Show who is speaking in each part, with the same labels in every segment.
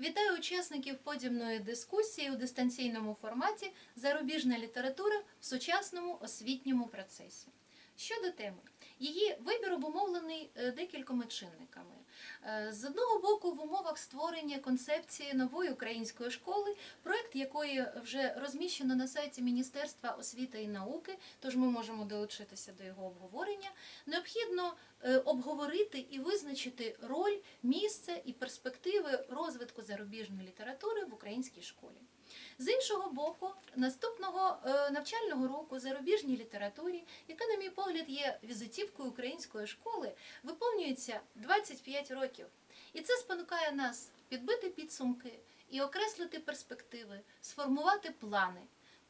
Speaker 1: Вітаю учасників подібної дискусії у дистанційному форматі Зарубіжна література в сучасному освітньому процесі. Щодо теми, її вибір обумовлений е, декількома чинниками. Е, З одного боку, в умовах створення концепції нової української школи, проект якої вже розміщено на сайті Міністерства освіти і науки, тож ми можемо долучитися до його обговорення, необхідно обговорити і визначити роль, місце і перспективи розвитку зарубіжної літератури в українській школі. З іншого боку, наступного е, навчального року зарубіжній літературі, яка, на мій погляд, є візитівкою української школи, виповнюється 25 років. І це спонукає нас підбити підсумки і окреслити перспективи, сформувати плани.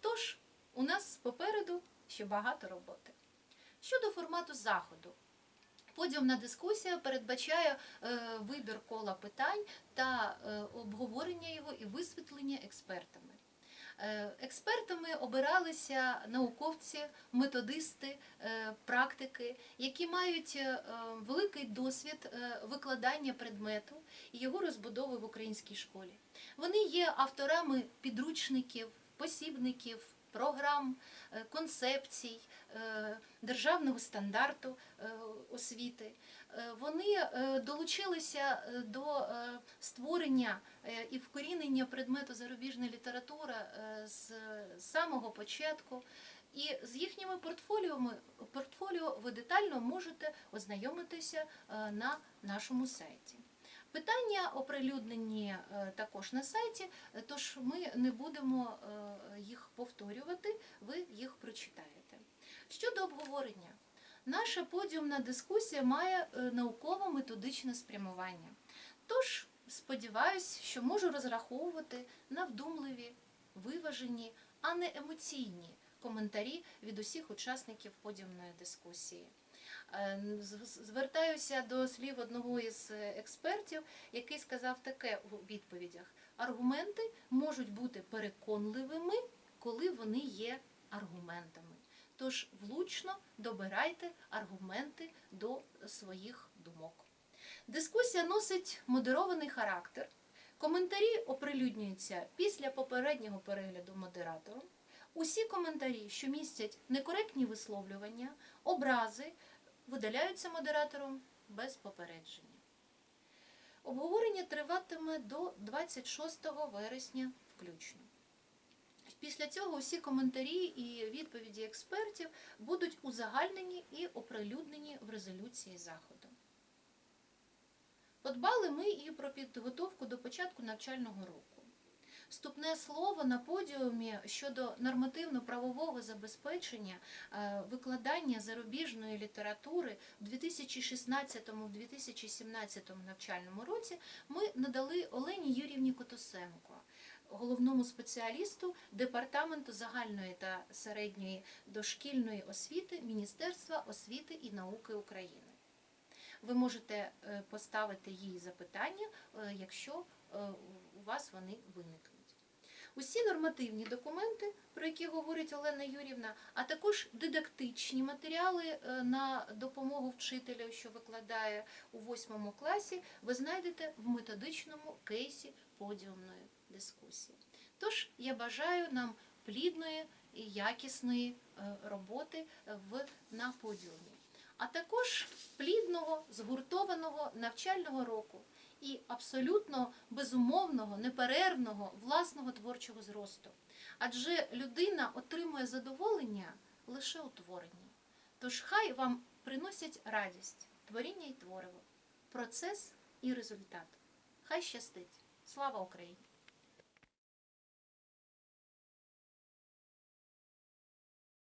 Speaker 1: Тож у нас попереду ще багато роботи. Щодо формату заходу, Подіумна дискусія передбачає е, вибір кола питань та е, обговорення його і висвітлення експертами. Е, Експертами обиралися науковці, методисти, практики, які мають великий досвід викладання предмету і його розбудови в українській школі. Вони є авторами підручників, посібників, програм, е, концепцій, е, державного стандарту е, освіти. Вони долучилися до створення і вкорінення предмету зарубіжна література з самого початку. І з їхніми портфоліоми портфоліо ви детально можете ознайомитися на нашому сайті. Питання оприлюднені е, також на сайті, е, тож ми не будемо е, їх повторювати, ви їх прочитаєте. Щодо обговорення, наша подіумна дискусія має науково-методичне спрямування. Тож сподіваюсь, що можу розраховувати на вдумливі, виважені, а не емоційні коментарі від усіх учасників подіумної дискусії. Е, Звертаюся до слів одного із е, експертів, який сказав таке у відповідях: аргументи можуть бути переконливими, коли вони є аргументами. Тож влучно добирайте аргументи до своїх думок. Дискусія носить модерований характер. Коментарі оприлюднюються після попереднього перегляду модератором. Усі коментарі, що містять некоректні висловлювання, образи, видаляються модератором без попередження. Обговорення триватиме до 26 вересня включно. Після цього усі коментарі і відповіді експертів будуть узагальнені і оприлюднені в резолюції заходу. Подбали ми і про підготовку до початку навчального року. Вступне слово на подіумі щодо нормативно-правового забезпечення е, викладання зарубіжної літератури в 2016-2017 навчальному році ми надали Олені Юрівні Котосенко, головному спеціалісту Департаменту загальної та середньої дошкільної освіти Міністерства освіти і науки України. Ви можете е, поставити їй запитання, е, якщо у вас вони виникнуть. Усі нормативні документи, про які говорить Олена Юрівна, а також дидактичні матеріали е, на допомогу вчителю, що викладає у восьмому класі, ви знайдете в методичному кейсі подіумної дискусії. Тож я бажаю нам плідної і якісної е, роботи в на подіумі а також плідного, згуртованого навчального року і абсолютно безумовного, неперервного власного творчого зросту. Адже людина отримує задоволення лише у творенні. Тож хай вам приносять радість, творіння і твориво, процес і результат. Хай щастить! Слава Україні!